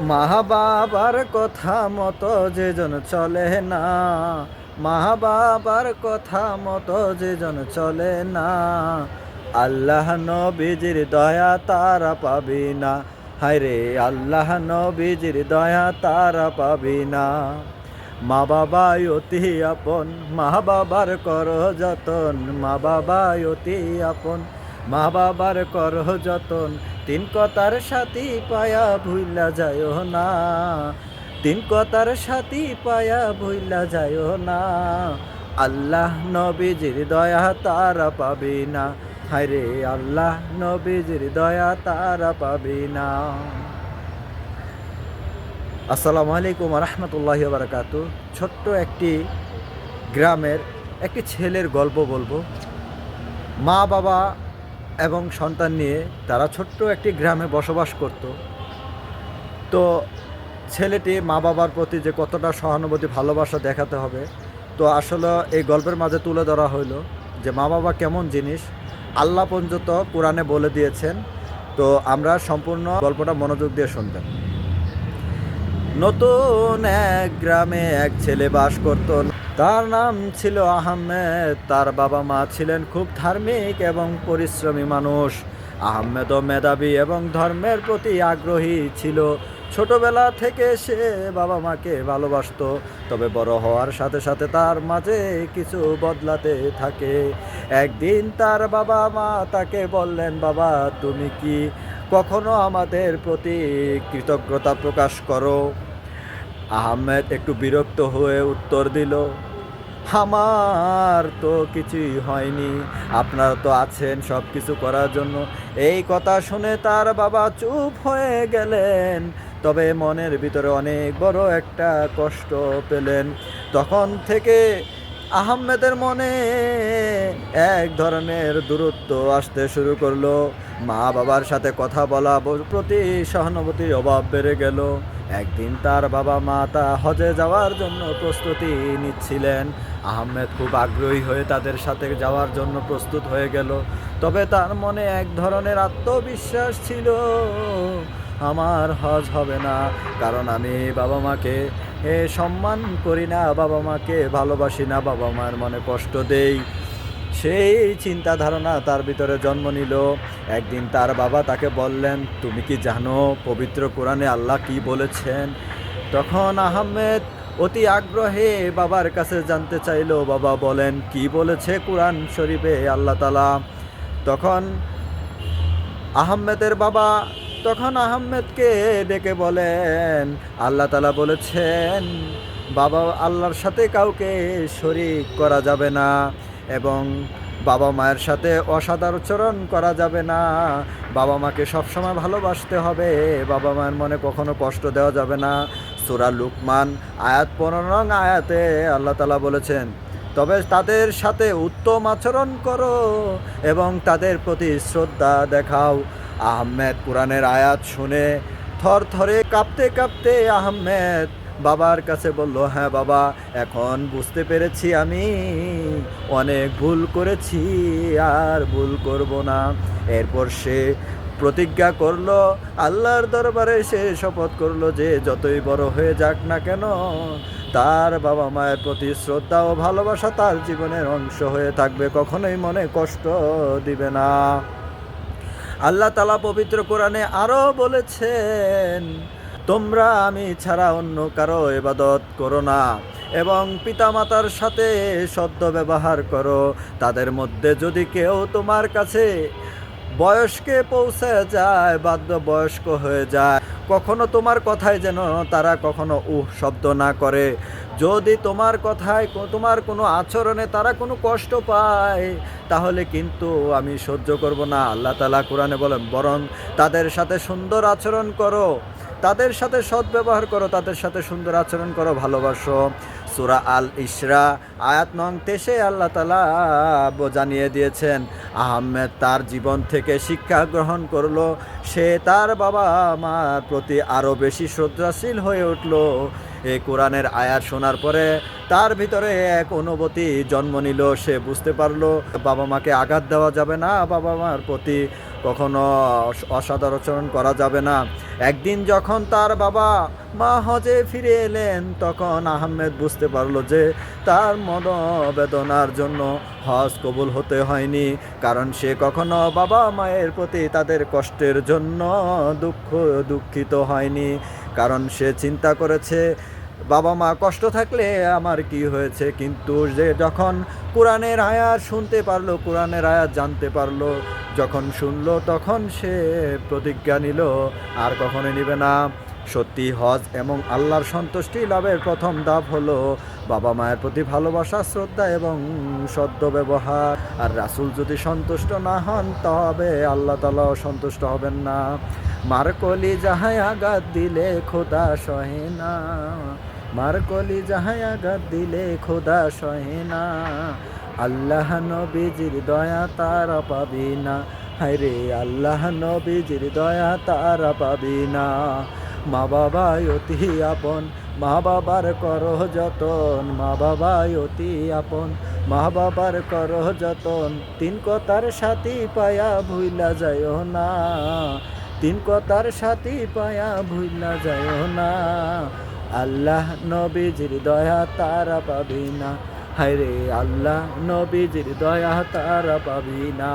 মা কথা মতো যেজন চলে না। মা কথা মতো যেজন চলে না। আল্লাহ নবীজির দয়া তারা পাবি না। হায় রে আল্লাহ নবীজির দয়া তারা পাবি না। মা বাবা অতি আপন, মা বাবার কর যতন। মা বাবা অতি আপন, মা বাবার কর যতন। তিন কথার সাথী পায়া ভুইলা যায় না। তিন কথার সাথী পায়া ভুইলা যায় না। আল্লাহ নবীজির দয়া তারা পাবি না। হায় রে আল্লাহ নবীজির দয়া তারা পাবি না। আসসালামু আলাইকুম রহমতুল্লাহ বারকাত ছোট্ট একটি গ্রামের একটি ছেলের গল্প বলব। মা বাবা এবং সন্তান নিয়ে তারা ছোট্ট একটি গ্রামে বসবাস করত। তো ছেলেটি মা বাবার প্রতি যে কতটা সহানুভূতি, ভালোবাসা দেখাতে হবে, তো আসলে এই গল্পের মাঝে তুলে ধরা হইল যে মা বাবা কেমন জিনিস, আল্লাহ পর্যন্ত কোরআনে বলে দিয়েছেন। তো আমরা সম্পূর্ণ গল্পটা মনোযোগ দিয়ে শুনবেন। নতুন এক গ্রামে এক ছেলে বাস করত। তার নাম ছিল আহমেদ। তার বাবা মা ছিলেন খুব ধার্মিক এবং পরিশ্রমী মানুষ। আহমেদও মেধাবী এবং ধর্মের প্রতি আগ্রহী ছিল। ছোটবেলা থেকে সে বাবা মাকে ভালোবাসতো, তবে বড় হওয়ার সাথে সাথে তার মাঝে কিছু বদলাতে থাকে। একদিন তার বাবা মা তাকে বললেন, বাবা, তুমি কি কখনো আমাদের প্রতি কৃতজ্ঞতা প্রকাশ করো? আহমেদ একটু বিরক্ত হয়ে উত্তর দিল, আমার তো কিছুই হয়নি। আপনারা তো আছেন সব কিছু করার জন্য। এই কথা শুনে তার বাবা চুপ হয়ে গেলেন। তবে মনের ভিতরে অনেক বড় একটা কষ্ট পেলেন। তখন থেকে আহমেদের মনে এক ধরনের দূরত্ব আসতে শুরু করল। মা বাবার সাথে কথা বলা প্রতি সহানুভূতির অভাব বেড়ে গেল। একদিন তার বাবা মা তা হজে যাওয়ার জন্য প্রস্তুতি নিচ্ছিলেন। আহমেদ খুব আগ্রহী হয়ে তাদের সাথে যাওয়ার জন্য প্রস্তুত হয়ে গেল। তবে তার মনে এক ধরনের আত্মবিশ্বাস ছিল, আমার হজ হবে না, কারণ আমি বাবা মাকে সম্মান করি না, বাবা মাকে ভালোবাসি না, বাবা মার মনে কষ্ট দেই। সেই চিন্তা ধারণা তার ভিতরে জন্ম নিল। একদিন তার বাবা তাকে বললেন, তুমি কি জানো পবিত্র কোরআনে আল্লাহ কি বলেছেন? তখন আহমেদ অতি আগ্রহে বাবার কাছে জানতে চাইলো। বাবা বলেন, কি বলেছে কোরআন শরীফে আল্লাহ তালা তখন আহমেদের বাবা, তখন আহমেদকে ডেকে বলেন, আল্লাহ তালা বলেছেন, বাবা আল্লাহর সাথে কাউকে শরিক করা যাবে না। এবং বাবা মায়ের সাথে অসাদাচরণ করা যাবে না। বাবা মাকে সবসময় ভালোবাসতে হবে। বাবা মায়ের মনে কখনো কষ্ট দেওয়া যাবে না। সুরা লুকমান, আয়াত পনেরো নং আয়াতে আল্লাহ তালা বলেছেন, তবে তাদের সাথে উত্তম আচরণ করো এবং তাদের প্রতি শ্রদ্ধা দেখাও। আহমেদ কোরআনের আয়াত শুনে থর থরে কাঁপতে কাঁপতে আহমেদ বাবার কাছে বলল হ্যাঁ বাবা, এখন বুঝতে পেরেছি আমি। অনেক ভুল করেছি আর ভুল করব না। এরপর সে প্রতিজ্ঞা করল, আল্লাহর দরবারে সে শপথ করল যে যতই বড় হয়ে যাক না কেন, তার বাবা মায়ের প্রতি শ্রদ্ধা ও ভালোবাসা তার জীবনের অংশ হয়ে থাকবে, কখনোই মনে কষ্ট দিবে না। আল্লাহ তালা পবিত্র কোরআনে আরও বলেছেন তোমরা আমি ছাড়া অন্য কারও এবাদত করো না। এবং পিতামাতার সাথে সদ্য ব্যবহার করো। তাদের মধ্যে যদি কেউ তোমার কাছে বয়স্কে পৌঁছে যায় বাধ্য বয়স্ক হয়ে যায়। কখনো তোমার কথায় যেন তারা কখনো উহ শব্দ না করে। যদি তোমার কথায় তোমার কোনো আচরণে তারা কোনো কষ্ট পায়, তাহলে কিন্তু আমি সহ্য করব না। আল্লাহ তালা কোরআনে বলেন, বরং তাদের সাথে সুন্দর আচরণ করো। তাদের সাথে সদ্ব্যবহার করো, তাদের সাথে সুন্দর আচরণ করো, ভালোবাসো। সুরা আল ইসরা আয়াত নং তেসে আল্লাহ তালা জানিয়ে দিয়েছেন, আহমেদ তার জীবন থেকে শিক্ষা গ্রহণ করল, সে তার বাবা মার প্রতি আরও বেশি শ্রদ্ধাশীল হয়ে উঠল। এই কোরআনের আয়াত শোনার পরে তার ভিতরে এক অনুভূতি জন্ম নিল, সে বুঝতে পারল, বাবা মাকে আঘাত দেওয়া যাবে না, বাবা মার প্রতি কখনো অস- অসদাচরণ করা যাবে না। একদিন যখন তার বাবা মা হজে ফিরে এলেন, তখন আহমেদ বুঝতে পারল যে তার মনোবেদনার জন্য হজ কবুল হতে হয়নি, কারণ সে কখনো বাবা মায়ের প্রতি তাদের কষ্টের জন্য দুঃখ, দুঃখিত হয়নি, কারণ সে চিন্তা করেছে বাবা মা কষ্ট থাকলে আমার কি হয়েছে? কিন্তু যে যখন কোরআনের আয়াত শুনতে পারল, কোরআনের আয়াত জানতে পারল, যখন শুনলো, তখন সে প্রতিজ্ঞা নিল, আর কখনো নিবে না। সত্যি হজ এবং আল্লাহর সন্তুষ্টি লাভের প্রথম ধাপ হলো বাবা মায়ের প্রতি ভালোবাসা, শ্রদ্ধা এবং সদ্য ব্যবহার। আর রাসূল যদি সন্তুষ্ট না হন, তবে আল্লাহ তালাও সন্তুষ্ট হবেন না। মার কলি যাহাই আঘাত দিলে খোদা সহে না। মার কলি আঘাত দিলে খোদা সহে না। আল্লাহ নবীজির দয়া তারা পাবি না। হায়রে, আল্লাহ নবীজির দয়া তারা পাবি না। মা বাবা অতি আপন, মা বাবার করহ যতন, মা বাবা অতি আপন, মা বাবার করহ যতন। তিন কথার সাথী পায়া ভুইলা যায় না, তিন কথার সাথী পায়া ভুইলা যায় না। আল্লাহ নবীজির দয়া তারা পাবি না, হায়রে আল্লাহ নবীজির দয়া তারা পাবি না।